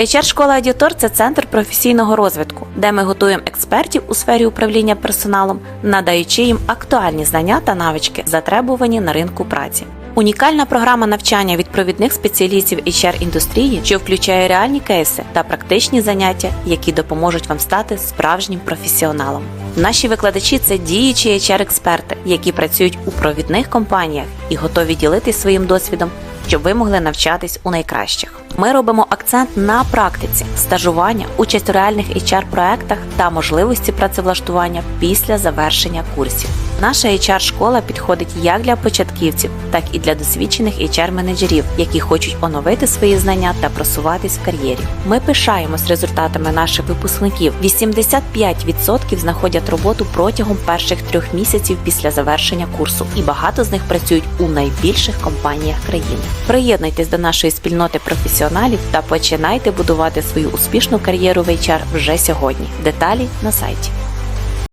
HR школа Адітор це центр професійного розвитку, де ми готуємо експертів у сфері управління персоналом, надаючи їм актуальні знання та навички, затребувані на ринку праці. Унікальна програма навчання від провідних спеціалістів HR індустрії, що включає реальні кейси та практичні заняття, які допоможуть вам стати справжнім професіоналом. Наші викладачі це діючі HR-експерти, які працюють у провідних компаніях і готові ділитись своїм досвідом, щоб ви могли навчатись у найкращих. Ми робимо акцент на практиці, стажування, участь у реальних HR-проектах та можливості працевлаштування після завершення курсів. Наша HR-школа підходить як для початківців, так і для досвідчених HR-менеджерів, які хочуть оновити свої знання та просуватись в кар'єрі. Ми пишаємось результатами наших випускників. 85% знаходять роботу протягом перших трьох місяців після завершення курсу, і багато з них працюють у найбільших компаніях країни. Приєднуйтесь до нашої спільноти професіоналів та починайте будувати свою успішну кар'єру в HR вже сьогодні. Деталі на сайті.